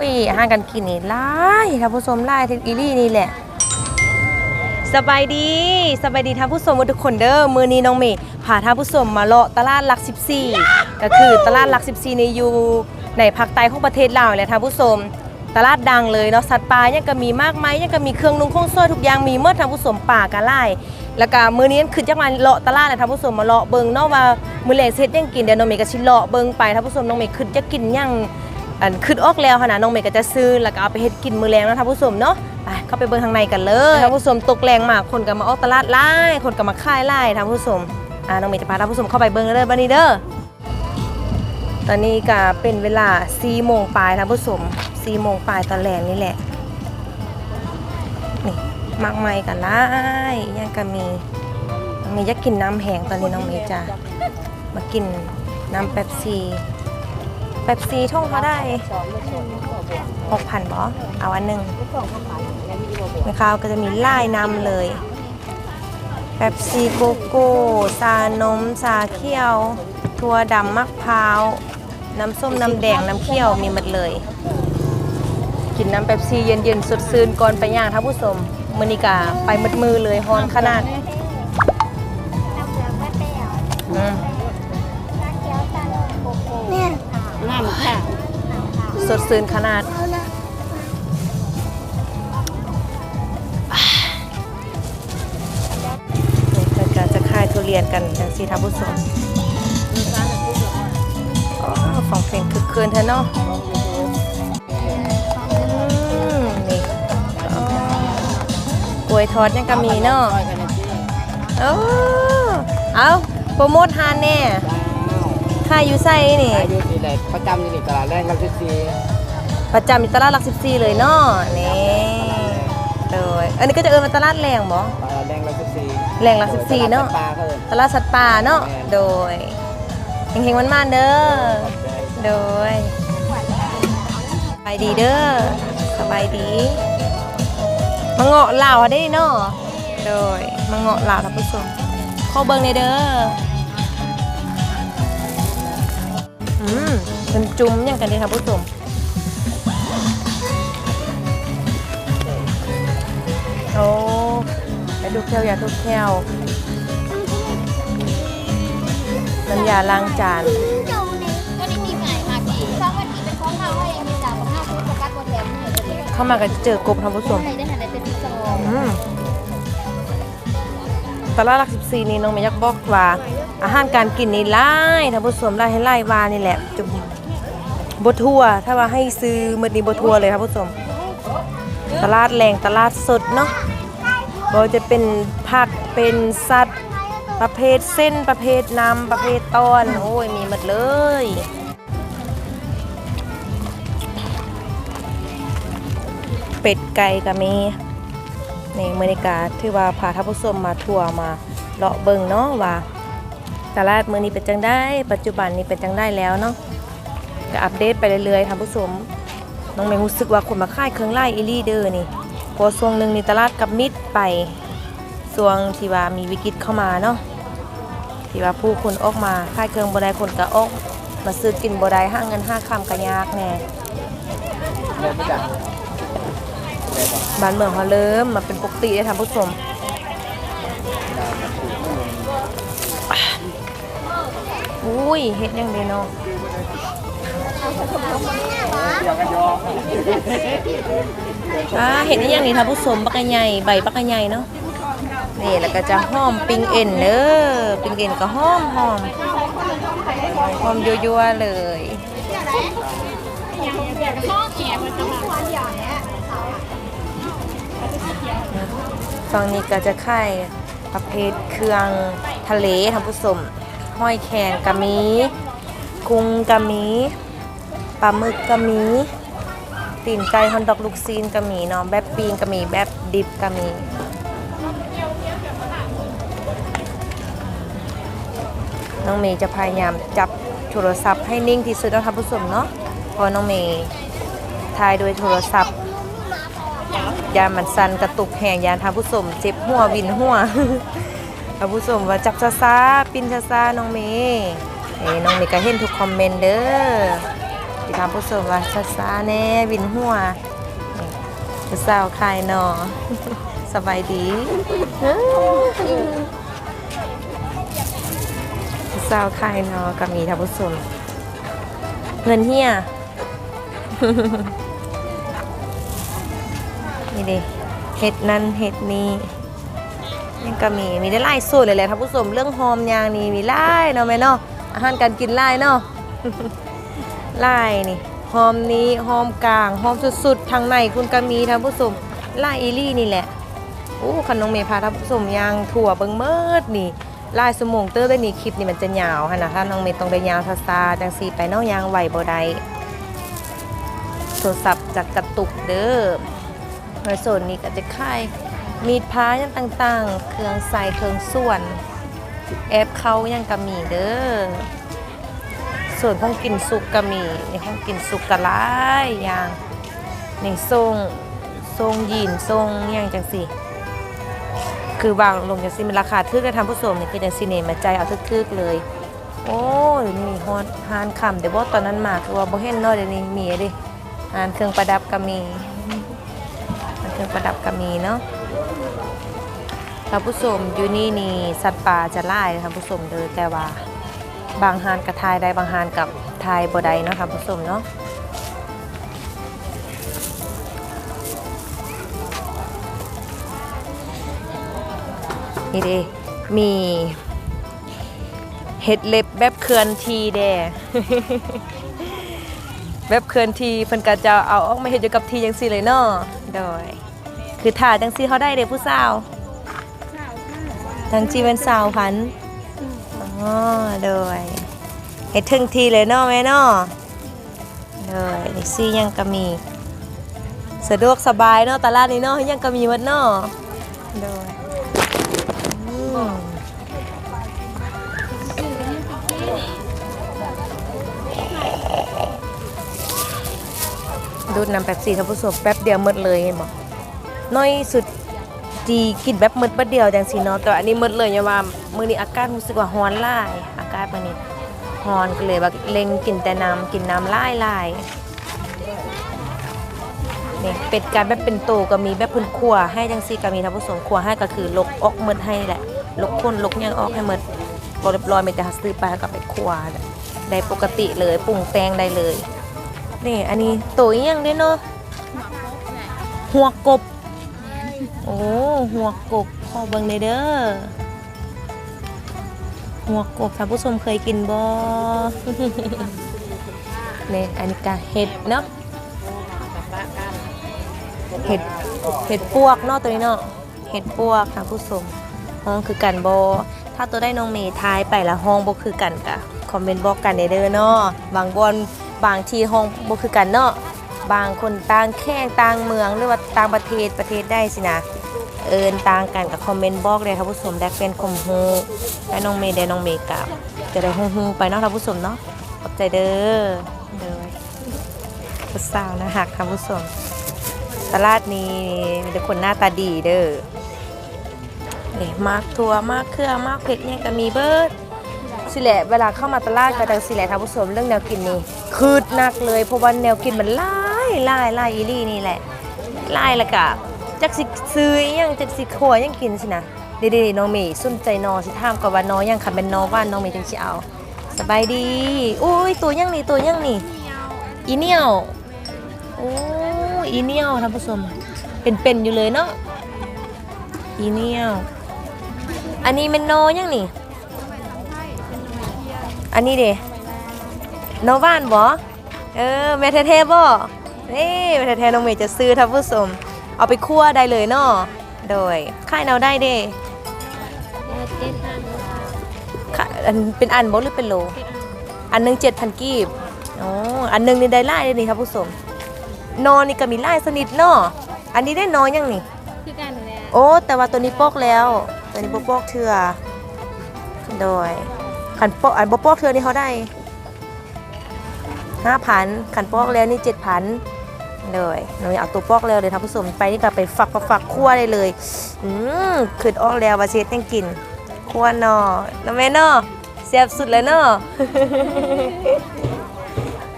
อุ้ยอาหารกันกินนี่หลายท่านผู้ชมหลายที่อีลี่นี่แหละสบายดีสบายดีท่านผู้ชมทุกคนเด้อมือนี้น้องเมย์พาท่านผู้ชมมาเลาะตลาดหลัก 14 ก็คือตลาดหลัก 14ในอยู่ในภาคใต้ของประเทศลาวแหละท่านผู้ชมตลาดดังเลยเนาะสัตว์ป่ายังก็มีมากมายยังก็มีเครื่องนุ่งเครื่องซ้อยทุกอย่างมีเมื่อท่านผู้ชมป่ากะไล่แล้วก็มือนี้ขึ้นจากมาเลาะตลาดนะท่านผู้ชมมาเลาะเบิ่งเนาะว่ามื้อแลงเฮ็ดยังกินเดี๋ยวน้องเมย์ก็สิเลาะเบิ่งไปท่านผู้ชมน้องเมย์ขึ้นจะกินยัง อันขึ้นออกแล้วค่ะนะน้องเมย์ก็จะซื้อแล้วก็เอาไปเฮ็ดกินมือแรงนะท่านผู้ชมเนาะไปเข้าไปเบิ่งข้างในกันเลยท่านผู้ชมตกแรงมากคนก็มาออกตลาดหลายคนก็มาขายหลายท่านผู้ชมอ่าน้องเมย์จะพาท่านผู้ชมเข้าไปเบิ่งเลยบัดนี้เด้อตอนนี้ก็เป็นเวลา4โมงปลายท่านผู้ชม4โมงปลายตอนแรงนี่แหละนี่มากมายกันหลายยังก็มีน้องเมย์อยากกินน้ำแห้งตอนนี้น้องเมย์จะมากินน้ำเป๊ปซี่ ป๊ปซี่ท่งเขาได้หกพันบอเอาอันหนึ่งนะคะก็จะมีไล่นำเลยเป๊ปซี่โกโก้ชานมชาเขียวถั่วดำมะพร้าว น้ำส้ม น้ำแดง น้ำเขียวมีหมดเลย กินน้ำเป๊ปซี่เย็นๆสดชื่นก่อนไปย่างท่านผู้ชมมือนิกาไปหมดมือเลยฮอนขนาด สดชื่นขนาดเราจะจะคายทุเรียนกันจังสีท่านผู้ชมอ๋อฟังเพลงคึกคืนเธอเนาะนี่กล้วยทอดยังก็มีเนาะโอ้เอาโปรโมทฮานแน่ ค่ายอยู่ไส้นี่ อายุที่ไหนประจำอยู่ในตลาดแรกครับที่สี่ประจำอยู่ตลาดหลักสิบสี่เลยเนาะนี่โดยอันนี้ก็จะเอินมาตลาดแรงบ่ตลาดแรกเราที่สี่แรงหลักสิบสี่เนาะปลาเขาเลยตลาดสัตว์ป่าเนาะโดยเฮงๆมันมาเด้อโดยสบายดีเด้อสบายดีมาเงาะเหล่าได้เนาะโดยมาเงาะเหล่าท่านผู้ชมเข้าเบิ่งในอยเด้อ อืมเป็นจุ้มอย่างกันเด้อท่านผู้ชมโอ้ยาทุกแก้วยาทุกแก้วน้ำยาล้างจานก็นี่มีหมามาที่สองวันที่เข้ามาของเรระกาศตัวแทนเหมือนเดิมเข้าก็จะเจอกบท่านผู้ชมใครได้หันได้เป็นที่สองอืมตลาดหลักสิบสี่นี่น้องเมย์อยากบอกว่า อาหารการกินนี่ไล่ท่านผู้ชมไล่ให้ไล่วานี่แหละจุบทัวถ้าว่าให้ซื้อมือนี้บทัวเลยครับผู้ชมตลาดแรงตลาดสดเนาะบ่ว่าจะเป็นผักเป็นสัตว์ ประเภทเส้นประเภทน้ำประเภทตอนโอ้ยมีหมดเลยเป็ดไก่ก็มีนี่เมริกาถือว่าพาท่านผู้ชมมาทัวร์มาเลาะเบิงเนาะว่า ตลาดมือนี้เป็นจังได้ ปัจจุบันนี้เป็นจังได้แล้วเนาะก็อัปเดตไปเรื่อยๆท่านผู้ชมน้องเมย์รู้สึกว่าคนมาค่ายเครื่องไล่อีลี่เดอร์นี่เพอช่วงหนึ่งนี่ตลาดกับมิดไปช่วงที่ว่ามีวิกฤตเข้ามาเนาะที่ว่าผู้คนออกมาค่ายเครื่องบได้คนก็ออกมาซื้อกินบได้ห้าเงินห้าคำก็ยากแน่แบ้านเมืองเขาเริ่มมาเป็นปกติได้ท่านผู้ชม อุ้ยเฮ็ดยังเดเนาะอยากกันยออ่าเห็นได้ยังนี่ท่านผู้ชมปักกะใหญ่ใบปักกะใหญ่เนาะนี่แล้วก็จะหอมปิงเอ็นเด้อปิงเอ็นก็หอมหอมหอมยั่วๆเลยฝั่งนี้ก็จะค่ประเภทเครื่องทะเลท่านผู้ชม ห้อยแขงกะมีกุ้งกะมีปลาหมึกกะมีตีนไก่ฮอนดอกลูกซีนก็มีเนาะแบบปีนก็มีแบบดิบก็มีน้องเมย์จะพยายามจับโทรศัพท์ให้นิ่งที่สุดแล้วท่านผู้ชมเนาะเพราะน้องเมย์ถ่ายโดยโทรศัพท์ยามันสันกระตุกแหงยานทาผู้ชมเจ็บหัววินหัว ท่าผู้ชมว่าจับซาซาปินซาซาน้องเมย์เอ้น้องเมย์ก็เห็นทุกคอมเมนต์เด้อติดทำผู้ชมว่าช้าซาแน่วินหัวผู้สาวคลายหนอสบายดีผู้สาวคลายหนอก็มีท่านผู้ชมเงินเฮียนี่เด้เห็ดนั้นเห็ดนี้ ยังก็มีมีได้ไล่สูตรเลยแหละท่านผู้ชมเรื่องหอมยางนี่มีไล่เนาะแม่เนาะอาหารการกินไล่เนาะไล่นี่หอมนี้หอมกลางหอมสุดๆทางในคุณก็มีท่านผู้ชมไล่อีลี่นี่แหละโอ้ขนมเมพาท่านผู้ชมยางถั่วเบิ่งเมิดนี่ไล่สมงเตอร์ได้นี่คลิปนี่มันจะยาวหั่นะถ้าน้องเมย์ต้องได้ยาวซาซาจังสีไปเนอกยางไหวบ่ได้โทรศัพท์จากกระตุกเด้อในส่วนนี้ก็จะค่าย มีดพ้าอย่างต่างๆ เครื่องใส่เครื่องส่วน แอปเขายังกะมีเด้อ ส่วนของกินสุกกะมีในของกินสุกกะหลายอย่างในทรงทรงยีนทรงอย่างจังสิคือบางลงจังสิมันราคาทึกได้ทำผู้ชมนี่คือจังสิเนมาใจเอาทึกๆเลย โอ้ยนี่ฮอนฮานคำเดี๋ยวว่าตอนนั้นมาคือว่าบ่เห็นเนาะเดี๋ยวนี้มีเดิฮานเครื่องประดับก็มี เครื่องประดับก็มีเนาะท่านผู้ชมอยู่นี่นี่สัตว์ป่าจะไล่ท่านผู้ชมเด้อแต่ว่าบางฮานกับทายได้บางฮานกับทายบ่ได้เนาะท่านผู้ชมเนาะนี่เด้มีเห็ดเล็บแบบเคลื่อนทีแดแบบเคลื่อนทีเพิ่นก็จะเอาออกมาเฮ็ดอยู่กับทีจังซี่เลยเนาะโดย คือถ่าจังซี่เขาได้เด้ผู้สาวจังจีเป็นสาวพันอ๋อโดยเฮ็ดถึงทีเลยเนาะแม่เนาะโดยนี่ซี่ยังก็มีสะดวกสบายเนาะตลาดนี้เนาะยังก็มีหมดเนาะโดยดูดน้ำแป๊บซี่ท่านผู้ชมแป๊บเดียวหมดเลยเห็นบ่ น้อยสุดจีกินแบบหมดแป๊บเดียวจังซี่เนาะแต่อันนี้หมดเลยอย่าว่ามื้อนี้อากาศรู้สึกว่าร้อนหลายอากาศมื้อนี้ร้อนก็เลยว่าเล็งกินแต่น้ำกินน้ำหลายลายนี่เป็ดการแบบเป็นโตก็มีแบบเพิ่นคั่วให้จังซี่ก็มีท่านผู้ชมคั่วให้ก็คือลกออกหมดให้แหละลกคนลกยังออกให้หมดบ่เรียบร้อยมีแต่หาซื้อไปแล้วก็ไปคั่วได้ปกติเลยปรุงแต่งได้เลยนี่อันนี้ตัวอีหยังเด้เนาะหัวกบ โอ้หัวกบขอเบิ่งในอยเด้อหัวกบท่านผู้ชมเคยกินบ่นี่ยอันนี้ก็เห็ดเนาะเห็ดเห็ดปวกเนาะตัวนี้เนาะเห็ดปวกท่านผู้ชมห้องคือกันบ่ถ้าตัวได้น้องเมย์ทายไปละห้องบ่คือกันกะคอมเมนต์บอกกันได้เด้อเนาะบางบอนบางที่ห้องบ่คือกันเนาะบางคนต่างแข้งต่างเมืองหรือว่าต่างประเทศประเทศได้สินะ เอินต่างกันกับคอมเมนต์บอกเลยครับผู้ชมได้เป็นคมฮูและน้องเมย์ได้น้องเมย์กับจะได้ฮูฮูไปเนาะครับผู้ชมเนาะขอบใจเด้อเด้อผู้สาวนะฮักครับผู้ชมตลาดนี้มีแต่คนหน้าตาดีเด้อนี่มากทัวมากเครื่องมากเผ็ดเนี่ยก็มีเบิร์ดสิแหละเวลาเข้ามาตลาดก็ดังสิแหละท่านผู้ชมเรื่องแนวกินนี่คืดหนักเลยเพราะว่าแนวกินมันหลายหลายหลายอีลี่นี่แหละหลายและกะ จักสิซื้อยังจักสิขัวยังกินสินะเดีๆน้องเมย์สุนใจนอสิถามกับว่าน้อยังคันเป็นนอว่าน้องเมย์จังสิเอาสบายดีอุ้ยตัวยังนี่ตัวยังนี่อีเนียวโอ้อีเนียวท่านผู้ชมเป็นๆอยู่เลยเนาะอีเนียวอันนี้เป็นนอยังนี่ อันนี้เด้นอว่านบ่เออแม่แท้ๆบ่นี่แม่แท้ๆน้องเมย์จะซื้อท่านผู้ชม เอาไปคั่วได้เลยเนาะโดยค่ายเนาได้เด้ค่ะอันเป็นอันบ่หรือเป็นโล อันหนึงเจ็ดพันกีบอ๋ออันหนึงนี่ได้ไล่เลยนี่ครับผู้ชมนอนนี่ก็มีไล่สนิทเนาะอันนี้ได้น้อยยังนี่คือการดูแลโอ้แต่ว่าตัวนี้ปอกแล้วตัวนี้บ่ปอกเถื่อโดยขันปอกอันบ่ปอกเถื่อนี่เขาได้ห้าพันขันปอกแล้วนี่เจ็ดพัน เลยหนูเอาตัวปอกแล้วเลยท่านผู้ชมไปนี่ก็ไปฝักฝักฝักคั่วได้เลย อืมขึ้นออกแล้วว่าเช็ดยังกินคั่วนอน้ำแม่นอแซ่บสุดเลยเนาะ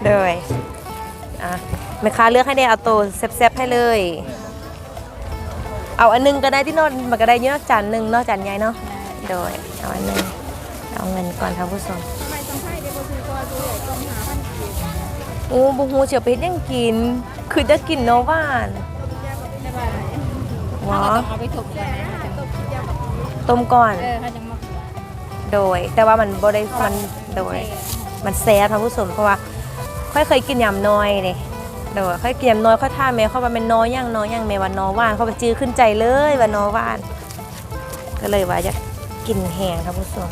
เลยอะแม่ค้าเลือกให้ได้เอาตัวแซ่บๆให้เลย เอาอันหนึงก็ได้ที่นอนมันก็ได้เยอะจานหนึ่งเนอกจานใหญ่เนาะโดยเอาอันนึงเอาเงินก่อนท่านผู้ชมโอ้บุฮูเฉียวไปเฮ็ดยังกิน คือจะกินเนาะว่านว้าเอาไปถกก่อนนะต้มก่อน เออเขาจะมาโดย แต่ว่ามันบ่ได้มันโดย มันแซ่บท่านผู้ชมเพราะว่าค่อยเคยกินยำน้อยนี่โดยค่อยกินยำน้อยค่อยท่าแม่เข้ามาเป็นน้อยย่างน้อยย่างแม่ว่าน้อว่านเขาไปจื้อขึ้นใจเลยว่าน้อว่าน ก็เลยว่าจะกินแห้งท่านผู้ชม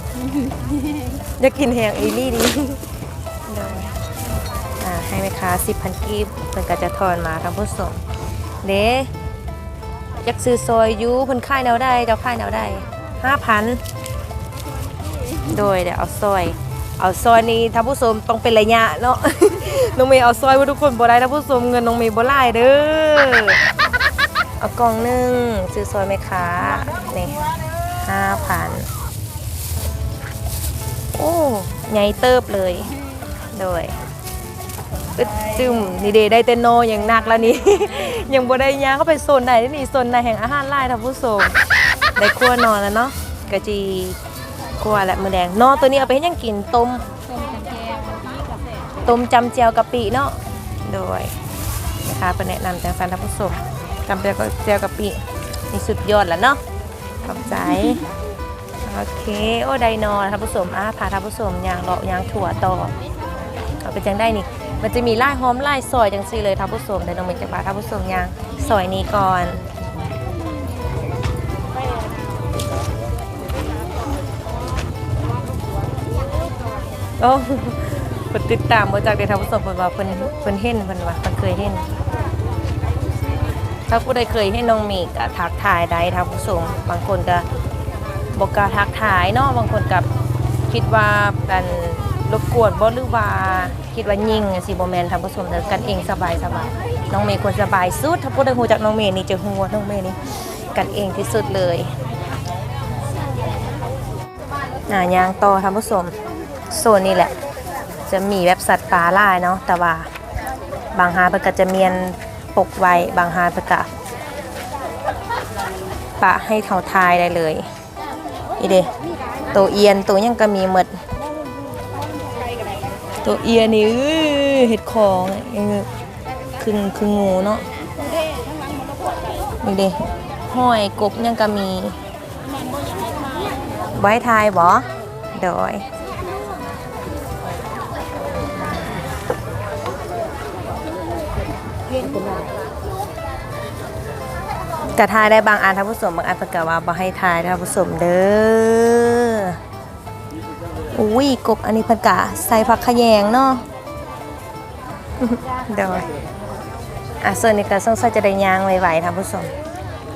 อยากกินแห้งอีลี่ดีโดยอ่า ให้แม่ค้าสิบพันกีบเพิ่นก็จะทอนมาท่านผู้ชมเด้อยากซื้อซอยยูเพิ่นค่ายแนวได้เจ้าค่ายแนวได้ห้าพันโดยเดี๋ยวเอาซอย เอาซอยนี้ท่านผู้ชมต้องเป็นระยะเนาะน้องเมย์เอาซอยไว้ทุกคนบ่ได้ท่านผู้ชมเงินน้องเมย์บ่หลายเด้อเอากล่องหนึ่งซื้อซอยไหมคะนี่ห้าพันโอ้ใหญ่เติบเลย โดย อึดจึมนี่เดได้เตนโนอย่างหนักแล้วนี่ ยังบ่ได้ย่างเข้าไปโซนไหนนี่โซนไหนแห่งอาหารไล่ท่านผู้ชมได้ครัวนอนแล้วเนาะกะจีกลัวแหละมือแดงนอตัวนี้เอาไปให้ยังกินต้มต้มจำเจียวกะปิเนาะโดยนะคะเป็นแนะนำจากสันทัพผู้ชมจำเจียวกับเจียวกะปินี่สุดยอดแล้วเนาะขอบใจโอเคโอ้ไดโนท่านผู้ชมอะพาท่านผู้ชมยางเลาะยางถั่วต่อเอาไปจังได้นี่ มันจะมีไล่หอมไล่ซอยจังซี่เลยท่านผู้ชมเดี๋ยวน้องมย์จะพาท่านผู้ชมยางซอยนี้ก่อนโอ้เพิ่นติดตามมาจากเดทานผู้ชมเพิ่นว่าเพิ่นเพิ่นเห็นเพิ่นว่าเพิ่นเคยเห็น ถ้าผู้ใดเคยเห็นน้องมฆก็ทักทายได้ท่านผู้ชมบางคนก็บ่กล้าทักทายเนาะบางคนก็คิดว่ากัน รบกวนบ่หรือว่าคิดว่ายิงสิบ่แม่นท่านผู้ชมเด้อกันเองสบายสบายน้องเมย์ควรสบายสุดถ้าผู้ใดฮู้จักน้องเมย์นี่จะฮู้ว่าน้องเมย์นี่กันเองที่สุดเลยอ่ายางต่อท่านผู้ชมโซนนี้แหละ จะมีแบบสัตว์ป่าล่ายเนาะแต่ว่าบางหาเพิ่นก็จะเมียนปกไว้บางหาเพิ่นก็ปะให้เท่าทายได้เลยอีเดตัวเอียนตัวยังก็มีหมด ตัวเอียนี่เห็ดของยังคือคืองูเนาะนี่เด้ห้อยกบยังก็มี ไว้ทายบ่โดยกระทายได้บางอันท่านผู้ชมบางอันเพิ่นก็ว่าบ่ให้ทายท่านผู้ชมเด้อ อุ้ยกบอันนี้เพิ่นกะใส่ผักขะแยงเนาะเดี๋ยวอะส่วนนี้ก็สงสัยจะได้ยางไวๆท่านผู้ชม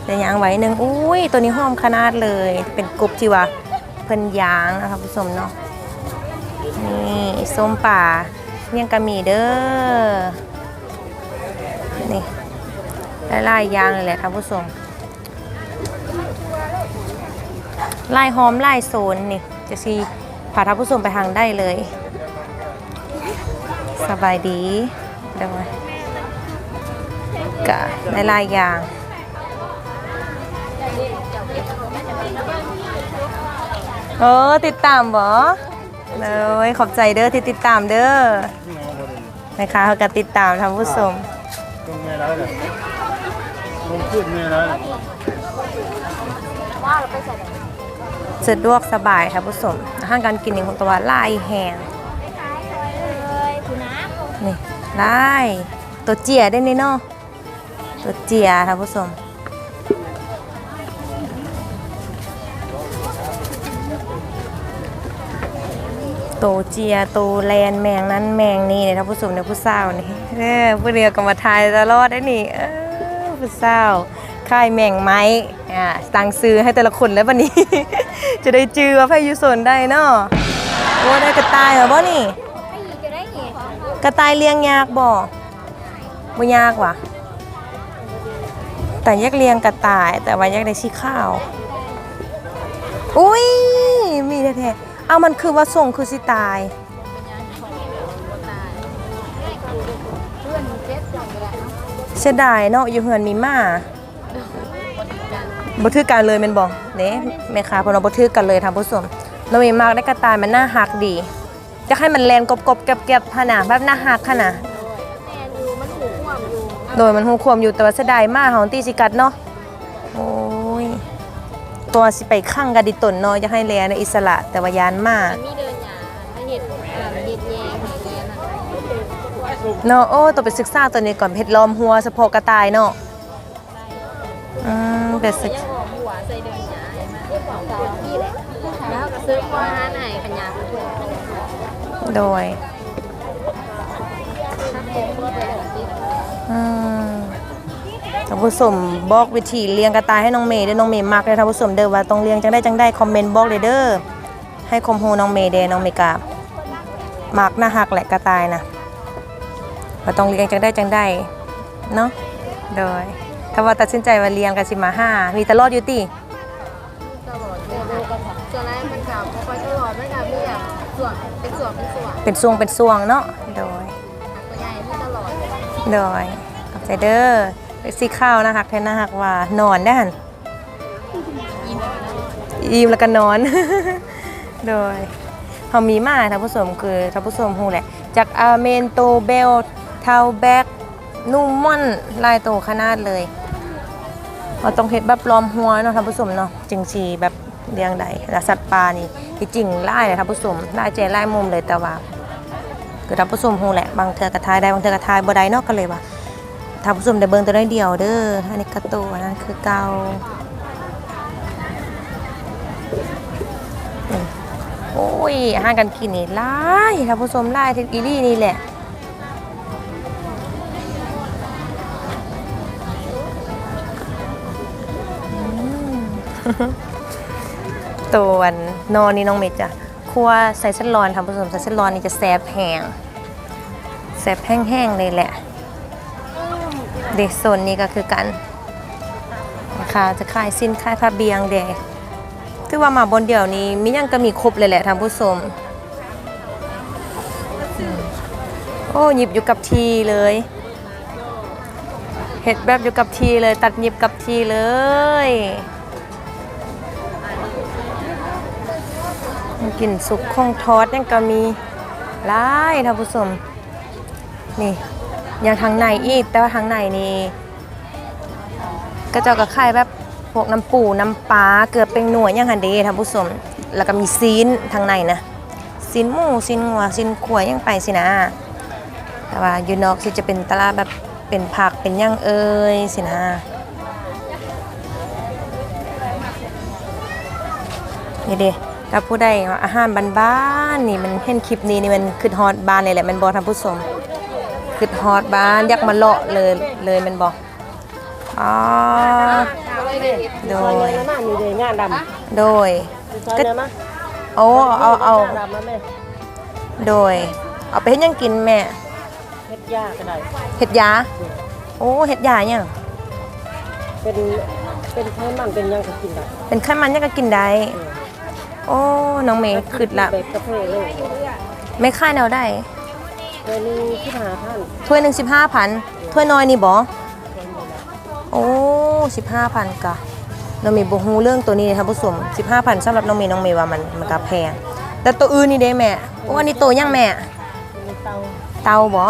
ได้ยางไว้หนึงอุ้ยตัวนี้หอมขนาดเลย เป็นกบที่ว่าเพิ่นยางนะคะผู้ชมเนาะนี่ส้มป่ายังก็มีเด้อนี่หลายๆอย่างเลยแหละท่านผู้ชมไล่หอมไล่โซนนี่จะซี พาท่านผู้ชมไปทางได้เลย สบายดีเดี๋ยวมากะหลายยางเออติดตามบ่เลยขอบใจเด้อที่ติดตามเด้อนะคะเขาก็ติดตามท่านผู้ชมตรงเมื่อไรเลยลงขึ้นเมื่อไรว่าเราไปใส่ สะดวกสบายครับผู้ชมอาหารการกินนี่ของตัวลายแห้งเลยคุณน้ำนี่ลายตัวเจียได้นี่เนาะตัวเจียครับผู้ชมตัวเจียตัวแลนแมงนั้นแมงนี่เนี่ยท่านผู้ชมเนี่ยผู้สาวนี่เออผู้เดียวก็มาทายตลอดได้นี่เออผู้สาว ค่ายแมงไม้อ่าตังซื้อให้แต่ละคนแล้ววันนี้ จะได้จือว่าไพยุสนได้เนาะโอ้ได้กระต่ายเหรอบ่นี่ กระต่ายเลี้ยงยากบ่บ่ยากว่ะ แต่อยากเลี้ยงกระต่าย แต่ว่าอยากได้สีข้าว อุ้ยมีแท้ๆเอามันคือว่าส่งคือสิตายเพื่อนเจเสียดายเนาะอยู่เฮือนมีหมา บ่ถือกันเลยแม่นบ่เด้แม่ค้าเพิ่นว่าบ่ถือกันเลยท่านผู้ชมน้องมีมากได้กระต่ายมันน่าฮักดีจะให้มันแลนกบๆแก็บๆหั่นน่ะแบบน่าฮักหั่นน่ะแมนอยู่มันหูห่วงอยู่โดยมันฮู้ความอยู่แต่ว่าเสียดายมากเฮาตีสิกัดเนาะโอ้ยตัวสิไปข้างกับดิตนเนาะจะให้แลในอิสระแต่ว่ายานมากมีเดินหยาไม่เห็ดเอ่อเห็ดแยงเห็ดแยงนั่นเนาะโอ้ต้องไปศึกษาตัวนี้ก่อนเพชรล้อมหัวเฉพาะกระต่ายเนาะอืมไปศึกยัง ซื้อว่าหาไหนปัญญาโดยถ้าแพงก็ไปเดินที่อืมท่านผู้ชมบอกวิธีเลี้ยงกระต่ายให้น้องเมย์เด้อน้องเมย์มักเลยท่านผู้ชมเด้อว่าต้องเลี้ยงจังได้จังได้คอมเมนต์บอกเลยเด้อให้คอมโฮน้องเมย์เด้น้องเมย์กามักหน่าหักแหละกระต่ายนะว่าต้องเลี้ยงจังได้จังได้เนาะโดยถ้าว่าตัดสินใจว่าเลี้ยงกันสิมาห้ามีตลอดอยู่ติ ส่วน เป็นส่วน เป็นส่วนเป็นช่วงเป็นช่วงเนาะโดยตัวใหญ่ไม่ตลอดเลยโดยขอบใจเด้อสีข้าวนะฮักแทนนะฮักว่านอนได้หันยิ้มแบบนั้นยิ้มแล้วก็นอน โดยเขามีมาท่านผู้ชมคือท่านผู้ชมฮู้แหละ จากอาเมนโตเบลเทาแบกนุ่มม่อนลายโตขนาดเลยเราต้องเฮ็ดแบบล้อมหัวเนาะท่านผู้ชมเนาะจึงสีแบบ เลี้ยงได้แล้วสัตว์ป่านี่ที่จริงไล่เลยท่านผู้ชมไล่เจไล่มุมเลยแต่ว่าคือท่านผู้ชมฮู้แหละบางเทื่อกระทายได้บางเทื่อกระทายบ่ได้นาะก็เลยว่าท่านผู้ชมได้เบิ่งตัวน้เดียวเด้ออันนี้กระโตอันนั้นคือเกาโอ้ยอาหารกันกินนี่หลายท่านผู้ชมหลายเทคอีลี่นี่แหละอืม ตัวนนอนนี่น้องเมย์จ้ะครัวใส่เส้นร้อนท่านผู้ชมใส่เส้นร้อนนี่จะแซ่บแห้งแซ่บแห้งๆเลยแหละเด็กโซนนี้ก็คือกันนะคะจะขายสิ้นขายผ้าเบียงเด็กคือว่ามาบนเดี่ยวนี้มิยังก็มีครบเลยแหละท่านผู้ชมอืมโอ้หยิบอยู่กับทีเลยเห็ดแบบอยู่กับทีเลย ตัดหยิบกับทีเลย กลิ่นสุกคงทอดยังก็มีหลายท่านผู้ชมนี่อย่างทางในอีกแต่ว่าทางในนี่ก็เจ้าก็ขายแบบพวกน้ำปูน้ำปลาเกือบเป็นหน่วยย่างหันเดท่านผู้ชมแล้วก็มีซีนทางในนะซีนหมูซีนงัวซีนขวยังไปสินะแต่ว่าอยู่นอกที่จะเป็นตลาดแบบเป็นผักเป็นย่างเอ้ยสินะนี่เด้ ถ้าผู้ใดว่าอาหารบ้านๆนี่มันเห็นคลิปนี้นี่มันคือฮอตบ้านเลยแหละแมันบอท่านผู้ชมคือฮอตบ้านอยากมาเลาะเลยเลยแมันบออ๋อโดยหน้ามีเลยงานดโดยำซอยเนื้อมะโอ้เอาเอาดำมาแม่โดย เอาไปเฮ็ดหยังกินแม่เฮ็ดยาก็ได้เฮ็ดยาโอ้เฮ็ดยาเนี่ยงเป็นเป็นไขมันเป็นหยังก็กินได้เป็นไขมันยังก็กินได้ โอ้น้องเมย์ขึ้นละแบบกาแฟเลยไม่ค่ายแนวได้เดี๋ยวนี้ที่หาท่านถ้วยหนึ่งสิบห้าพันถ้วยน้อยนี่บอโอ้สิบห้าพันกะน้องเมย์บอกฮูเรื่องตัวนี้เลยท่านผู้ชมสิบห้าพันสำหรับน้องเมย์น้องเมย์ว่ามันมันก็แพงแต่ตัวอื่นนี่เด้แม่โอ้อันนี้ตัวยังแม่ในเตาเตาบอ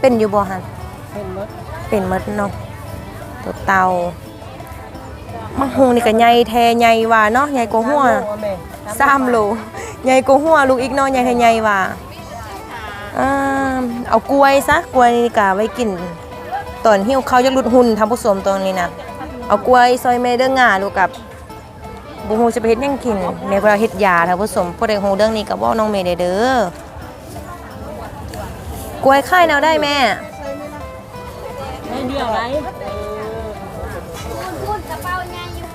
เป็นอยู่บอหันเป็นมดเป็นหมดเนาะตัวเตา มังหงนี่ก็ใหญ่แท้ใหญ่ว่าเนาะใหญ่กว่าหัวเอาแม่สามโลใหญ่กว่าหัวลูกอีกเนาะใหญ่แท้ใหญ่ว่าอ่าเอากล้วยซะกล้วยนี่ก็ไว้กินตอนหิ้วเขาจะลุดหุ่นทำผู้สมตรงนี้นะเอากล้วยซอยแม่เด้องาลูกกับบุฮูจะไปเฮ็ดยังกินแม่ก็เฮ็ดยาทำผู้สมผู้ใดฮู้เรื่องนี้ก็บอกน้องเมย์ได้เด้อกล้วยไข่แนวได้แม่ไม่เดียวไร พูดกระเป๋าใหญ่อยู่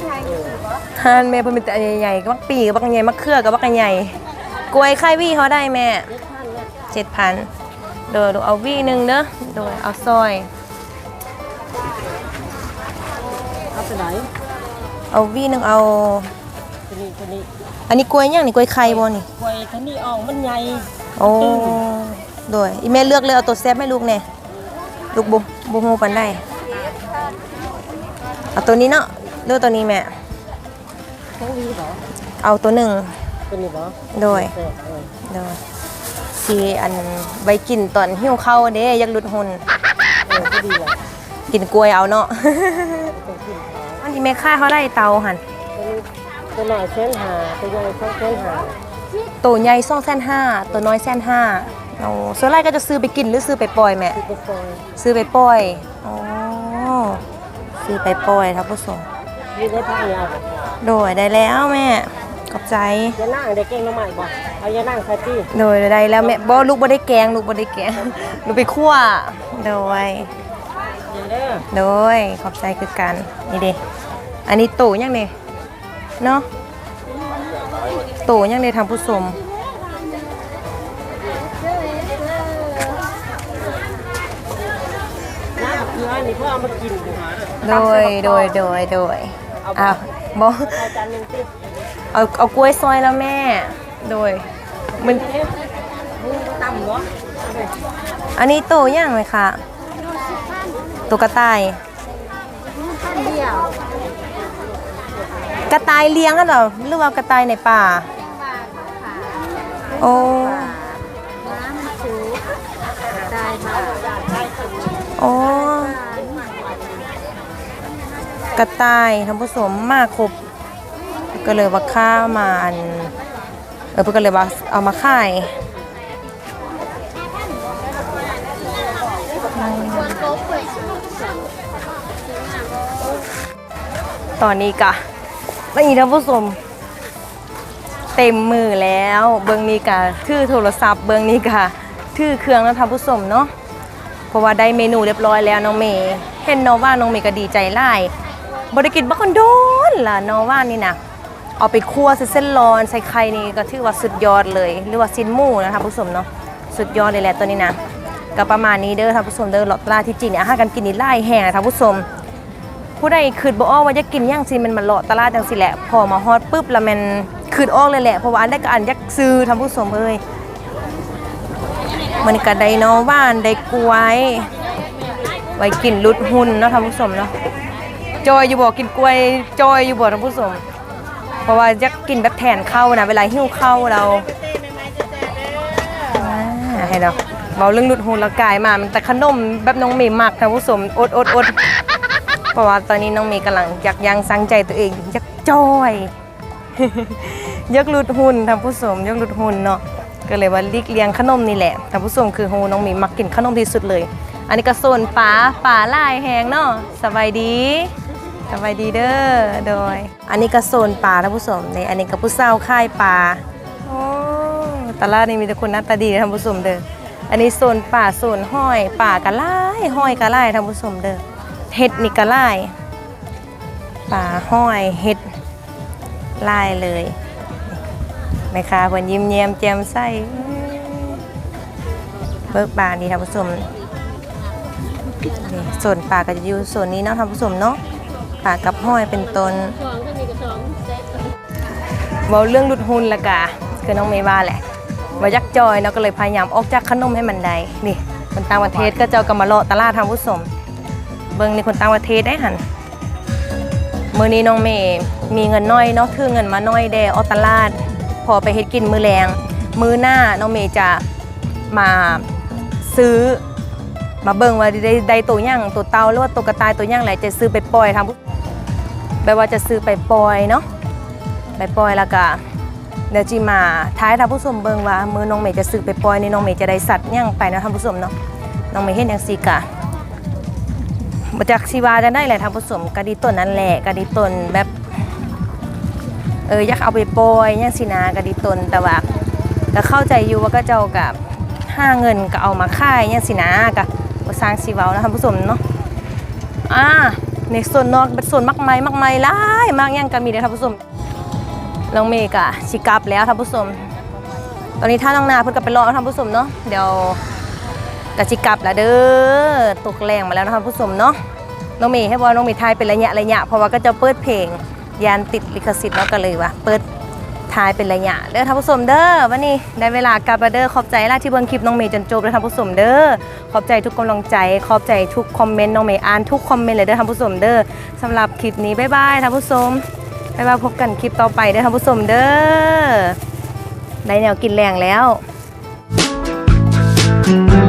พูดกระเป๋าใหญ่อยู่บ่ฮานแม่เพิ่นเป็นแต่ใหญ่ๆก็บักปีกับบักใหญ่มักเครือกับบักใหญ่กล้วยไข่วี่เขาได้แม่เจ็ดพันเดี๋ยวดูเอาวี่หนึ่งเด้อโดยเอาซอยเอาไปไหนเอาวี่หนึ่งเอาตัวนี้ตัวนี้อันนี้กล้วยย่างนี่กล้วยไข่บ่นี่ควยท่านี้ออกมันใหญ่โอ้โดยอีแม่เลือกเลยเอาตัวแซ่บให้ลูกแน่ลูกบุบุฮูปันได้เอาตัวนี้เนาะ เลือกตัวนี้แม่ทั้งวีเหรอเอาตัวหนึ่งเป็นนี่เหรอโดยแซ่บเออโดยสีอันใบกินตอนหิ้วเข้าวเด้อยักหลุดหุ่นเออก็ดีแหละกินกล้วยเอาเนาะ เป็นขึ้นเขาอันนี้แม่ค่าเขาไล่เตาหันตัวนี้ตัวหน่อยเส้นหาตัวใหญ่สองเส้นหาตัวใหญ่ซ่องแสนห้าตัวน้อยแสนห้าเอาส่วนไรก็จะซื้อไปกินหรือซื้อไปปล่อยแม่ที่ไปปล่อยซื้อไปปล่อย อ๋อ ซื้อไปปล่อยครับผู้ชมยื นได้พักยาวโดยได้แล้วแม่ขอบใจยานั่งได้เก่งน้ำใหม่บ่เอายานั่งใส่ที่โดยได้แล้วแม่บ่ลูกบ่ได้แกงลูกบ่ได้แกงลูกไปคั่วโดย เดี๋ยวเด้อโดยขอบใจคือกันนี่เด้อันนี้โตยังเนี่ยเนาะโตยังเนี่ยทางผู้ชมน้ำเกลือนี่เพื่อเอามากินโดยโดยโดยโดย อ้าวบ่เอาจานหนึงสิเอาเอากล้วยซอยแล้วแม่ โดย มันมึงต่ำเนาะอันนี้โตยังไหมคะตัวกระต่ายท่านเดียวกระต่ายเลี้ยงกันเหรอหรือว่ากระต่ายในป่า ปลาขาโอ้ น้ำมันสูงได้ค่ะโอ้ กระต่ายทำผสมมากครบก็เลยว่าข้ามาอันเออเพื่อก็เลยว่าเอามาขายตอนนี้กะนี่ท่านผู้ชมเต็มมือแล้ว เบื้องนี้กะถือโทรศัพท์ เบื้องนี้กะถือเครื่องแล้วท่านผู้ชมเนาะเพราะว่าได้เมนูเรียบร้อยแล้วน้องเมย์เห็นน้องว่าน้องเมย์ก็ดีใจไล่ บริกินบักคนโดนล่ะนอว่านี่นะเอาไปคั่วเส้นร้อนใส่ไข่นี่ก็ถือว่าสุดยอดเลย หรือว่าซินหมูนะท่านผู้ชมเนาะสุดยอดเลยแหละตัวนี้นะก็ประมาณนี้เด้อท่านผู้ชมเด้อหลอดปลาที่จริงเนี่ยอาหารการกินนี่ไล่แห่ท่านผู้ชมผู้ใดคืดบ่ออว่าจะกินย่างสิมันมันเลาะตลาดจังสิแหละพอมาฮอดปุ๊บล้วมันคืดออกเลยแหละเพราะว่าอันได้ก็อันยักซื้อทำผู้สมเอ้ยมันก็ได้เนาะว่านได้กล้วยไว้กินลุดหุ่นเนาะทำผู้สมเนาะ จอยอยู่บ่กินกล้วยจอยอยู่บ่ทำผู้สมเพราะว่ายักกินแบบแทนเข้าวนะเวลาหิ้วข้าวเราอ่าให้เนาเบาเรื่องหลุดหุ่นแล้วกายมามันแต่ขนมแบบน้องเมย์มักทำผู้สมอดอดอดเพราะว่าตอนนี้น้องเมย์กำลังอยักยังสังใจตัวเองอยักจอยยักหลุดหุ่นทำผู้สมยักหลุดหุ่นเนาะก็เลยว่าลีกเลียงขนมนี่แหละทำผู้สมคือโฮน้องเมย์มักกินขนมที่สุดเลย อันนี้ก็โซนป่าป่าลายแหงเนาะสบายดี สบายดีเด้อโดย อันนี้ก็โซนป่าท่านผู้ชมในอันนี้ก็ผู้เศร้าค่ายป่าโอ้ตลาดนี่มีแต่คนหน้าตาดีท่านผู้ชมเด้ออันนี้โซนป่าโซนห้อยป่ากะไล่ห้อยกะไล่ท่านผู้ชมเด้อเห็ดนี่ก็ไล่ป่าห้อยเห็ดไล่เลยแม่ค้าเพิ่นยิ้มแย้มแจ่มใสเบิกบานดีท่านผู้ชมนี่ส่วนป่าก็จะอยู่ส่วนนี้เนาะท่านผู้ชมเนาะ ป่ากับห้อยเป็นต้นเว้าเรื่องดุดหุ่นละกะคือน้องเมย์ว่าแหละว่ายักจอยเนาก็เลยพยายามออกจากขนมให้มันได้นี่คนต่างประเทศก็เจ้าก็มาเลาะตลาดท่านผู้ชมเบิ่งในคนต่างประเทศได้หันมื้อนี้น้องเมย์มีเงินน้อยเนาะถือเงินมาน้อยแดออตลาด พอไปเฮ็ดกินมือแรงมือหน้าน้องเมย์จะมาซื้อมาเบิ่งว่าได้ได้ตัวหยังตัวเตาหรือว่าตัวกระต่ายตัวหยังแหละจะซื้อไปปล่อยทำ แบบว่าจะซื้อไปปล่อยเนาะไปปล่อยแล้วก็เดี๋ยวจิมาท้ายท่านผู้ชมเบิ่งว่ามือน้องเมย์จะซื้อไปปล่อยนี่น้องเมย์จะได้สัตว์หยังไปนะท่านผู้ชมเนาะน้องเมย์เฮ็ดจังซีกะมาจากชีวาจะได้แหละทางผสมกะดีต้นนั่นแหละกะดีต้นแบบเอออยากเอาไปโปรยยังสินากะดีต้นแต่ว่าก็เข้าใจอยู่ว่าก็เจ้ากับห้าเงินก็เอามาค่ายยังสินากะบ่สร้างชีวานะทางผสมเนาะอ่า ในส่วนนอกเป็นส่วนมากไม้มากไม้หลายมากยังก็มีเด้อทานผสมน้องเมย์กะสิกลับแล้วท่านผู้ชมตอนนี้ถ้าน้องนาเพิ่นก็ไปรอท่านผู้ชมเนาะเดี๋ยวกะชิกลับละเด้อตกแรงมาแล้วนะคะผู้ชมเนาะน้องเมย์ให้บอกว่าน้องเมย์ทายเป็นระยะระยะเพราะว่าก็จะเปิดเพลงยานติดลิขสิทธิ์เนาะก็เลยว่าเปิด ทายเป็นระยะเด้อท่านผู้ชมเด้อวันนี้ได้เวลากลับแล้วเด้อขอบใจล่ะที่เบิ่งคลิปน้องเมย์จนจบเด้อท่านผู้ชมเด้อขอบใจทุกกำลังใจ ขอบใจทุกคอมเมนต์น้องเมย์อ่านทุกคอมเมนต์เลยเด้อท่านผู้ชมเด้อสำหรับคลิปนี้บ๊ายบายท่านผู้ชมบ๊ายบายพบกันคลิปต่อไปเด้อท่านผู้ชมเด้อได้แนวกินแรงแล้วเ